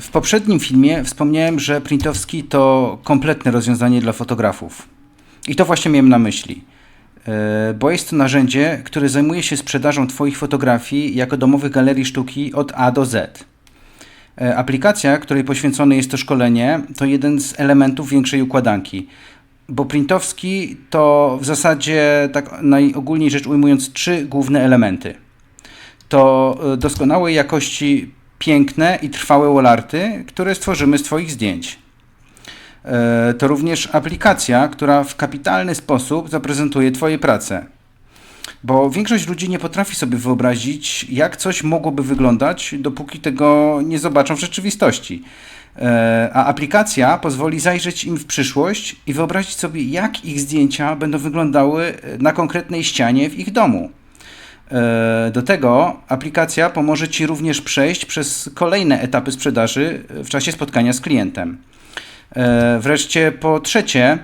W poprzednim filmie wspomniałem, że printowski to kompletne rozwiązanie dla fotografów. I to właśnie miałem na myśli. E, Bo jest to narzędzie, które zajmuje się sprzedażą Twoich fotografii jako domowych galerii sztuki od A do Z. E, Aplikacja, której poświęcone jest to szkolenie, to jeden z elementów większej układanki. Bo printowski to w zasadzie, tak najogólniej rzecz ujmując, trzy główne elementy. To e, doskonałej jakości piękne i trwałe wallarty, które stworzymy z Twoich zdjęć. E, To również aplikacja, która w kapitalny sposób zaprezentuje Twoje prace. Bo większość ludzi nie potrafi sobie wyobrazić, jak coś mogłoby wyglądać, dopóki tego nie zobaczą w rzeczywistości. E, A aplikacja pozwoli zajrzeć im w przyszłość i wyobrazić sobie, jak ich zdjęcia będą wyglądały na konkretnej ścianie w ich domu. E, Do tego aplikacja pomoże Ci również przejść przez kolejne etapy sprzedaży w czasie spotkania z klientem. E, Wreszcie po trzecie,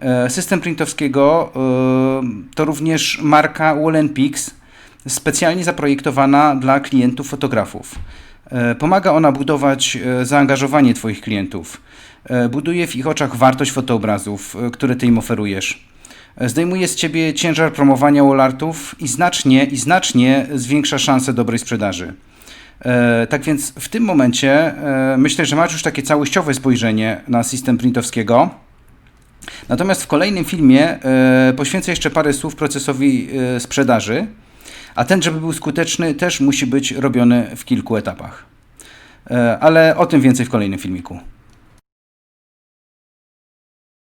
e, system printowskiego e, to również marka Wallenpix, specjalnie zaprojektowana dla klientów fotografów. E, Pomaga ona budować e, zaangażowanie Twoich klientów. E, Buduje w ich oczach wartość fotoobrazów, e, które Ty im oferujesz. Zdejmuje z Ciebie ciężar promowania wallartów i znacznie, i znacznie zwiększa szanse dobrej sprzedaży. E, tak więc w tym momencie e, myślę, że masz już takie całościowe spojrzenie na system printowskiego. Natomiast w kolejnym filmie e, poświęcę jeszcze parę słów procesowi sprzedaży, a ten, żeby był skuteczny, też musi być robiony w kilku etapach. Ale o tym więcej w kolejnym filmiku.